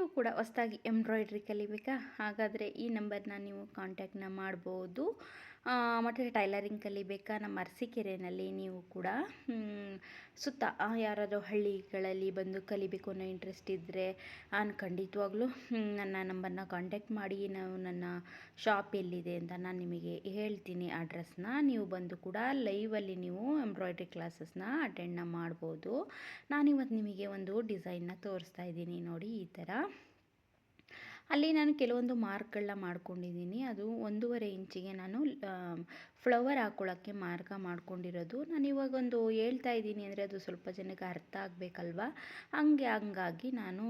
ನೀವು ಕೂಡ ಹೊಸ್ದಾಗಿ ಎಂಬ್ರಾಯ್ಡ್ರಿ ಕಲಿಬೇಕಾ? ಹಾಗಾದರೆ ಈ ನಂಬರ್ನ ನೀವು ಕಾಂಟ್ಯಾಕ್ಟ್ನ ಮಾಡ್ಬೋದು. ಮತ್ತು ಟೈಲರಿಂಗ್ ಕಲಿಬೇಕಾ ನಮ್ಮ ಅರಸೀಕೆರೆಯಲ್ಲಿ ನೀವು ಕೂಡ ಸುತ್ತ ಯಾರಾದರೂ ಹಳ್ಳಿಗಳಲ್ಲಿ ಬಂದು ಕಲಿಬೇಕು ಅನ್ನೋ ಇಂಟ್ರೆಸ್ಟ್ ಇದ್ದರೆ ನಾನು ಖಂಡಿತವಾಗ್ಲೂ ನನ್ನ ನಂಬರ್ನ ಕಾಂಟ್ಯಾಕ್ಟ್ ಮಾಡಿ, ನಾವು ನನ್ನ ಶಾಪ್ ಎಲ್ಲಿದೆ ಅಂತ ನಾನು ನಿಮಗೆ ಹೇಳ್ತೀನಿ ಅಡ್ರೆಸ್ನ ನೀವು ಬಂದು ಕೂಡ ಲೈವಲ್ಲಿ ನೀವು ಎಂಬ್ರಾಯ್ಡ್ರಿ ಕ್ಲಾಸಸ್ನ ಅಟೆಂಡ್ನ ಮಾಡ್ಬೋದು. ನಾನಿವತ್ತು ನಿಮಗೆ ಒಂದು ಡಿಸೈನ್ನ ತೋರಿಸ್ತಾ ಇದ್ದೀನಿ ನೋಡಿ ಈ ಥರ ಅಲ್ಲಿ ನಾನು ಕೆಲವೊಂದು ಮಾರ್ಕ್ಗಳನ್ನ ಮಾಡ್ಕೊಂಡಿದ್ದೀನಿ. ಅದು ಒಂದೂವರೆ ಇಂಚಿಗೆ ನಾನು ಫ್ಲವರ್ ಹಾಕ್ಕೊಳ್ಳೋಕ್ಕೆ ಮಾರ್ಕ ಮಾಡ್ಕೊಂಡಿರೋದು. ನಾನು ಇವಾಗ ಒಂದು ಹೇಳ್ತಾ ಇದ್ದೀನಿ ಅಂದರೆ ಅದು ಸ್ವಲ್ಪ ಜನಕ್ಕೆ ಅರ್ಥ ಆಗಬೇಕಲ್ವಾ? ಹಂಗೆ, ಹಂಗಾಗಿ ನಾನು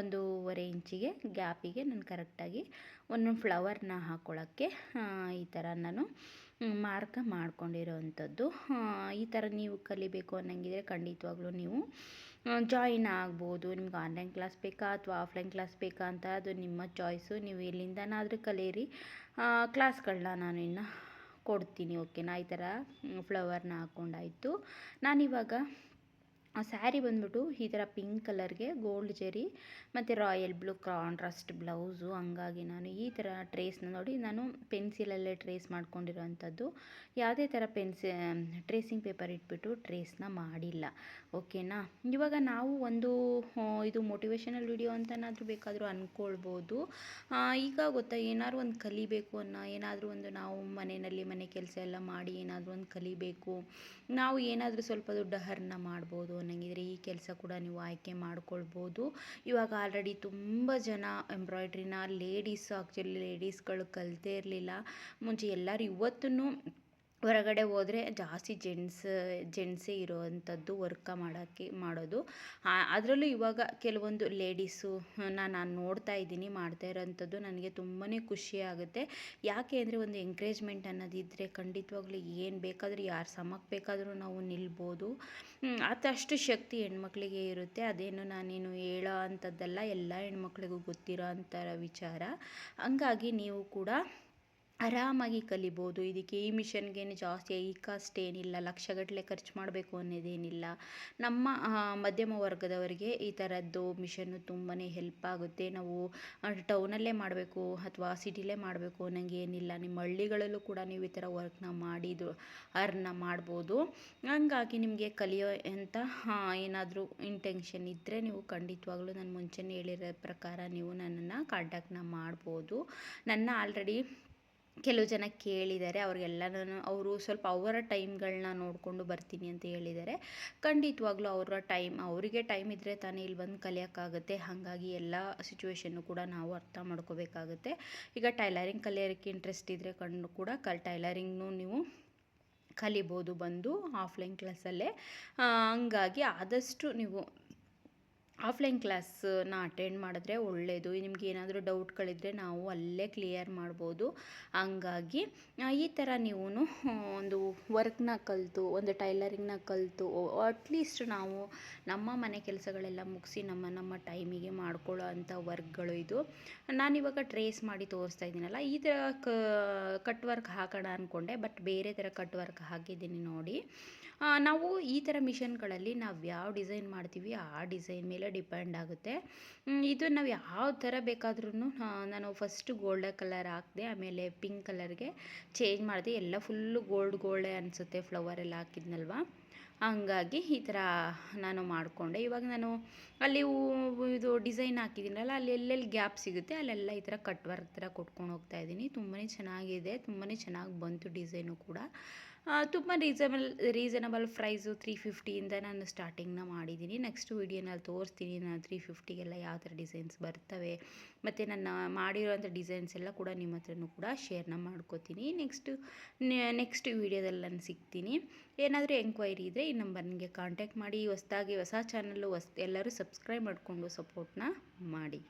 ಒಂದೂವರೆ ಇಂಚಿಗೆ ಗ್ಯಾಪಿಗೆ ನಾನು ಕರೆಕ್ಟಾಗಿ ಒಂದೊಂದು ಫ್ಲವರ್ನ ಹಾಕ್ಕೊಳ್ಳೋಕ್ಕೆ ಈ ಥರ ನಾನು ಮಾರ್ಕ ಮಾಡ್ಕೊಂಡಿರೋವಂಥದ್ದು. ಈ ಥರ ನೀವು ಕಲಿಬೇಕು ಅನ್ನಂಗಿದ್ರೆ ಖಂಡಿತವಾಗ್ಲೂ ನೀವು ಜಾಯಿನ್ ಆಗ್ಬೋದು. ನಿಮ್ಗೆ ಆನ್ಲೈನ್ ಕ್ಲಾಸ್ ಬೇಕಾ ಅಥವಾ ಆಫ್ಲೈನ್ ಕ್ಲಾಸ್ ಬೇಕಾ ಅಂತ ಅದು ನಿಮ್ಮ ಚಾಯ್ಸು ನೀವು ಎಲ್ಲಿಂದನಾದರೂ ಕಲೀರಿ. ಕ್ಲಾಸ್ಗಳನ್ನ ನಾನು ಇನ್ನು ಕೊಡ್ತೀನಿ ಓಕೆನಾ ಈ ಥರ ಫ್ಲವರ್ನ ಹಾಕ್ಕೊಂಡಾಯಿತು ನಾನಿವಾಗ ಸ್ಯಾರಿ ಬಂದ್ಬಿಟ್ಟು ಈ ಥರ ಪಿಂಕ್ ಕಲರ್ಗೆ ಗೋಲ್ಡ್ ಜೆರಿ, ಮತ್ತು ರಾಯಲ್ ಬ್ಲೂ ಕಾಂಟ್ರಾಸ್ಟ್ ಬ್ಲೌಸು, ಹಂಗಾಗಿ ನಾನು ಈ ಥರ ಟ್ರೇಸ್ನ ನೋಡಿ ನಾನು ಪೆನ್ಸಿಲಲ್ಲೇ ಟ್ರೇಸ್ ಮಾಡ್ಕೊಂಡಿರೋವಂಥದ್ದು ಯಾವುದೇ ಥರ ಪೆನ್ಸಿ, ಟ್ರೇಸಿಂಗ್ ಪೇಪರ್ ಇಟ್ಬಿಟ್ಟು ಟ್ರೇಸ್ನ ಮಾಡಿಲ್ಲ, ಓಕೆನಾ? ಇವಾಗ ನಾವು ಒಂದು ಇದು ಮೋಟಿವೇಶನಲ್ ವಿಡಿಯೋ ಅಂತನಾದರೂ ಬೇಕಾದರೂ ಅಂದ್ಕೊಳ್ಬೋದು ಈಗ ಗೊತ್ತಾ ಏನಾದ್ರು ಒಂದು ಕಲಿಬೇಕು ಅನ್ನೋ, ಏನಾದರೂ ಒಂದು ನಾವು ಮನೆಯಲ್ಲಿ ಮನೆ ಕೆಲಸ ಎಲ್ಲ ಮಾಡಿ ಏನಾದರೂ ಒಂದು ಕಲಿಬೇಕು. ನಾವು ಏನಾದರೂ ಸ್ವಲ್ಪ ದುಡ್ಡು ಹರ್ನ ಮಾಡ್ಬೋದು ಕೆಲಸ ಕೂಡ ನೀವು ಆಯ್ಕೆ ಮಾಡ್ಕೊಳ್ಬೋದು. ಇವಾಗ ಆಲ್ರೆಡಿ ತುಂಬ ಜನ ಎಂಬ್ರಾಯ್ಡ್ರಿನ ಲೇಡೀಸ್ ಆ್ಯಕ್ಚುಲಿ ಲೇಡೀಸ್ಗಳು ಕಲಿತೇ ಇರಲಿಲ್ಲ. ಮುಂಚೆ ಎಲ್ಲರೂ ಇವತ್ತೂ ಹೊರಗಡೆ ಹೋದರೆ ಜಾಸ್ತಿ ಜೆಂಟ್ಸ್ ಜೆಂಟ್ಸೇ ಇರೋವಂಥದ್ದು ವರ್ಕ ಮಾಡೋಕ್ಕೆ, ಮಾಡೋದು. ಅದರಲ್ಲೂ ಇವಾಗ ಕೆಲವೊಂದು ಲೇಡೀಸು ನಾನು ನೋಡ್ತಾ ಇದ್ದೀನಿ, ಮಾಡ್ತಾ ಇರೋವಂಥದ್ದು ನನಗೆ ತುಂಬಾ ಖುಷಿ ಆಗುತ್ತೆ. ಯಾಕೆ ಅಂದರೆ ಒಂದು ಎಂಕರೇಜ್ಮೆಂಟ್ ಅನ್ನೋದಿದ್ದರೆ ಖಂಡಿತವಾಗ್ಲೂ ಏನು ಬೇಕಾದರೂ, ಯಾರು ಸಮಕ್ಕೆ ಬೇಕಾದರೂ ನಾವು ನಿಲ್ಬೋದು. ಅದಷ್ಟು ಶಕ್ತಿ ಹೆಣ್ಮಕ್ಳಿಗೆ ಇರುತ್ತೆ. ಅದೇನು ನಾನೇನು ಹೇಳೋ ಅಂಥದ್ದಲ್ಲ, ಎಲ್ಲ ಹೆಣ್ಮಕ್ಳಿಗೂ ಗೊತ್ತಿರೋ ಅಂಥ ವಿಚಾರ. ಹಂಗಾಗಿ ನೀವು ಕೂಡ ಆರಾಮಾಗಿ ಕಲಿಬೋದು. ಇದಕ್ಕೆ ಈ ಮಿಷನ್ಗೇನು ಜಾಸ್ತಿ ಈ ಕಾಸ್ಟ್ ಏನಿಲ್ಲ, ಲಕ್ಷಗಟ್ಟಲೆ ಖರ್ಚು ಮಾಡಬೇಕು ಅನ್ನೋದೇನಿಲ್ಲ. ನಮ್ಮ ಮಧ್ಯಮ ವರ್ಗದವರಿಗೆ ಈ ಥರದ್ದು ಮಿಷನ್ನು ತುಂಬಾ ಹೆಲ್ಪ್ ಆಗುತ್ತೆ. ನಾವು ಟೌನಲ್ಲೇ ಮಾಡಬೇಕು ಅಥವಾ ಸಿಟಿಲೇ ಮಾಡಬೇಕು ಅನ್ನೋಂಗೆ ಏನಿಲ್ಲ. ನಿಮ್ಮ ಹಳ್ಳಿಗಳಲ್ಲೂ ಕೂಡ ನೀವು ಈ ಥರ ವರ್ಕ್ನ ಮಾಡಿದ್ದು ಅರ್ನ ಮಾಡ್ಬೋದು. ಹಂಗಾಗಿ ನಿಮಗೆ ಕಲಿಯೋ ಅಂತ ಏನಾದರೂ ಇಂಟೆನ್ಷನ್ ಇದ್ದರೆ ನೀವು ಖಂಡಿತವಾಗ್ಲೂ ನಾನು ಮುಂಚೆನೇ ಹೇಳಿರೋ ಪ್ರಕಾರ ನೀವು ನನ್ನನ್ನು ಕಾಂಟ್ಯಾಕ್ಟ್ನ ಮಾಡ್ಬೋದು. ನನ್ನ ಆಲ್ರೆಡಿ ಕೆಲವು ಜನ ಕೇಳಿದ್ದಾರೆ ಅವ್ರಿಗೆಲ್ಲನೂ ಅವರು ಸ್ವಲ್ಪ ಅವರ ಟೈಮ್ಗಳನ್ನ ನೋಡಿಕೊಂಡು ಬರ್ತೀನಿ ಅಂತ ಹೇಳಿದ್ದಾರೆ ಖಂಡಿತವಾಗ್ಲೂ ಅವರ ಟೈಮ್, ಅವರಿಗೆ ಟೈಮ್ ಇದ್ದರೆ ತಾನೇ ಇಲ್ಲಿ ಬಂದು ಕಲಿಯೋಕ್ಕಾಗುತ್ತೆ. ಹಾಗಾಗಿ ಎಲ್ಲ ಸಿಚುವೇಶನ್ನು ಕೂಡ ನಾವು ಅರ್ಥ ಮಾಡ್ಕೋಬೇಕಾಗುತ್ತೆ. ಈಗ ಟೈಲರಿಂಗ್ ಕಲಿಯೋಕ್ಕೆ ಇಂಟ್ರೆಸ್ಟ್ ಇದ್ದರೆ ಕಂಡು ಕೂಡ ಕಲ್, ಟೈಲರಿಂಗ್ನು ನೀವು ಕಲಿಬೋದು ಬಂದು ಆಫ್ಲೈನ್ ಕ್ಲಾಸಲ್ಲೇ. ಹಂಗಾಗಿ ಆದಷ್ಟು ನೀವು ಆಫ್ಲೈನ್ ಕ್ಲಾಸನ್ನ ಅಟೆಂಡ್ ಮಾಡಿದ್ರೆ ಒಳ್ಳೆಯದು ನಿಮ್ಗೆ ಏನಾದರೂ ಡೌಟ್ಗಳಿದ್ದರೆ ನಾವು ಅಲ್ಲೇ ಕ್ಲಿಯರ್ ಮಾಡ್ಬೋದು. ಹಂಗಾಗಿ ಈ ಥರ ನೀವು ಒಂದು ವರ್ಕ್ನ ಕಲಿತು, ಒಂದು ಟೈಲರಿಂಗ್ನ ಕಲಿತು ಅಟ್ಲೀಸ್ಟ್ ನಾವು ನಮ್ಮ ಮನೆ ಕೆಲಸಗಳೆಲ್ಲ ಮುಗಿಸಿ ನಮ್ಮ ನಮ್ಮ ಟೈಮಿಗೆ ಮಾಡ್ಕೊಳ್ಳೋ ಅಂಥ ವರ್ಕ್ಗಳು ಇದು. ನಾನಿವಾಗ ಟ್ರೇಸ್ ಮಾಡಿ ತೋರಿಸ್ತಾ ಇದ್ದೀನಲ್ಲ, ಈ ಥರ ಕಟ್ ವರ್ಕ್ ಹಾಕೋಣ ಅಂದ್ಕೊಂಡೆ ಬಟ್ ಬೇರೆ ಥರ ಕಟ್ ವರ್ಕ್ ಹಾಕಿದ್ದೀನಿ ನೋಡಿ. ನಾವು ಈ ಥರ ಮಿಷನ್ಗಳಲ್ಲಿ ನಾವು ಯಾವ ಡಿಸೈನ್ ಮಾಡ್ತೀವಿ ಆ ಡಿಸೈನ್ ಮೇಲೆ ಡಿಪೆಂಡ್ ಆಗುತ್ತೆ. ಇದು ನಾವು ಯಾವ ಥರ ಬೇಕಾದ್ರೂ ನಾನು ಫಸ್ಟ್ ಗೋಲ್ಡ್ ಕಲರ್ ಹಾಕಿದೆ, ಆಮೇಲೆ ಪಿಂಕ್ ಕಲರ್ಗೆ ಚೇಂಜ್ ಮಾಡಿದೆ, ಎಲ್ಲ ಫುಲ್ಲು ಗೋಲ್ಡ್ ಗೋಲ್ಡೆ ಅನಿಸುತ್ತೆ ಫ್ಲವರ್ ಎಲ್ಲ ಹಾಕಿದ್ನಲ್ವ? ಹಂಗಾಗಿ ಈ ಥರ ನಾನು ಮಾಡಿಕೊಂಡೆ. ಇವಾಗ ನಾನು ಅಲ್ಲಿ ಇದು ಡಿಸೈನ್ ಹಾಕಿದ್ದೀನಲ್ಲ, ಅಲ್ಲಿ ಎಲ್ಲೆಲ್ಲಿ ಗ್ಯಾಪ್ ಸಿಗುತ್ತೆ, ಅಲ್ಲೆಲ್ಲ ಈ ಥರ ಕಟ್ ವರ್ಕ್ ಥರ ಕೊಟ್ಕೊಂಡು ಹೋಗ್ತಾ ಇದ್ದೀನಿ. ತುಂಬಾ ಚೆನ್ನಾಗಿದೆ ತುಂಬಾ ಚೆನ್ನಾಗಿ ಬಂತು ಡಿಸೈನು ಕೂಡ. ತುಂಬ ರೀಸನಬಲ್ ರೀಸನಬಲ್ ಪ್ರೈಸು ತ್ರೀ ಫಿಫ್ಟಿಯಿಂದ ನಾನು ಸ್ಟಾರ್ಟಿಂಗ್ನ ಮಾಡಿದ್ದೀನಿ ನೆಕ್ಸ್ಟ್ ವೀಡಿಯೋನಲ್ಲಿ ತೋರಿಸ್ತೀನಿ ನಾನು ತ್ರೀ ಫಿಫ್ಟಿಗೆಲ್ಲ ಯಾವ ಥರ ಡಿಸೈನ್ಸ್ ಬರ್ತವೆ. ಮತ್ತು ನನ್ನ ಮಾಡಿರೋಂಥ ಡಿಸೈನ್ಸ್ ಎಲ್ಲ ಕೂಡ ನಿಮ್ಮ ಹತ್ರನೂ ಕೂಡ ಶೇರ್ನ ಮಾಡ್ಕೋತೀನಿ. ನೆಕ್ಸ್ಟು ನೆಕ್ಸ್ಟ್ ವೀಡಿಯೋದಲ್ಲಿ ನಾನು ಸಿಗ್ತೀನಿ. ಏನಾದರೂ ಎಂಕ್ವೈರಿ ಇದ್ದರೆ ಈ ನಂಬರ್ನಿಗೆ ಕಾಂಟ್ಯಾಕ್ಟ್ ಮಾಡಿ. ಹೊಸ್ದಾಗಿ ಹೊಸ ಚಾನಲ್ಲು ಹೊಸ್, ಎಲ್ಲರೂ ಸಬ್ಸ್ಕ್ರೈಬ್ ಮಾಡಿಕೊಂಡು ಸಪೋರ್ಟ್ನ ಮಾಡಿ.